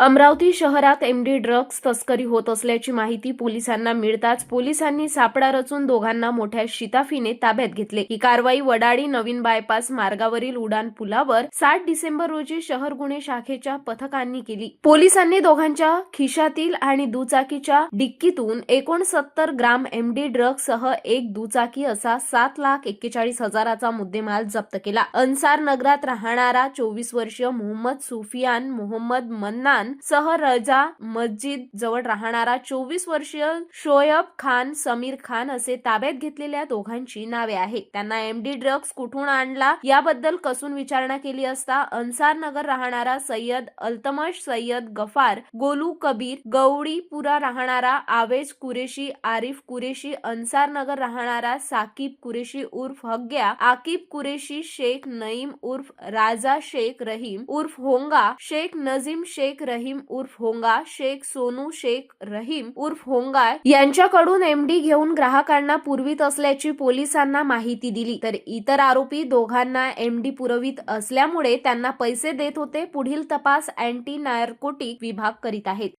अमरावती शहरात MD drugs तस्करी होत असल्याची माहिती पोलिसांना मिळताच पोलिसांनी सापळा रचून दोघांना मोठ्या शिताफीने ताब्यात घेतले. ही कारवाई वडाळी नवीन बायपास मार्गावरील उडान पुलावर सात डिसेंबर रोजी शहर गुन्हे शाखेच्या पथकांनी केली. पोलिसांनी दोघांच्या खिशातील आणि दुचाकीच्या डिक्कीतून एकोणसत्तर ग्राम एमडी ड्रग्ज सह एक दुचाकी असा सात लाख एक्केचाळीस हजाराचा मुद्देमाल जप्त केला. अन्सार नगरात राहणारा चोवीस वर्षीय मोहम्मद सुफियान मोहम्मद मन्नान सह रजा मस्जिद जवळ राहणारा चोवीस वर्षीय शोयब खान समीर खान असे ताब्यात घेतलेल्या दोघांची नावे आहेत. त्यांना एमडी ड्रग्ज कुठून आणला याबद्दल कसून विचारणा केली असता अन्सार नगर राहणारा सय्यद अल्तमश सय्यद गफार गोलू कबीर गौडीपुरा राहणारा आवेज कुरेशी आरिफ कुरेशी अन्सार नगर राहणारा साकीब कुरेशी उर्फ हग्ग्या आकिब कुरेशी शेख नईम उर्फ राजा शेख रहीम उर्फ होंगा शेख नजीम शेख रहीम उर्फ होंगा शेख सोनू शेख रहीम उर्फ होंगा यांच्याकडून एमडी घेऊन ग्राहकांना पुरवीत असल्याची पोलिसांना माहिती दिली. तर इतर आरोपी दोघांना एमडी पुरवित असल्यामुळे त्यांना पैसे देत होते. पुढील तपास अँटी नार्कोटिक विभाग करीत आहेत.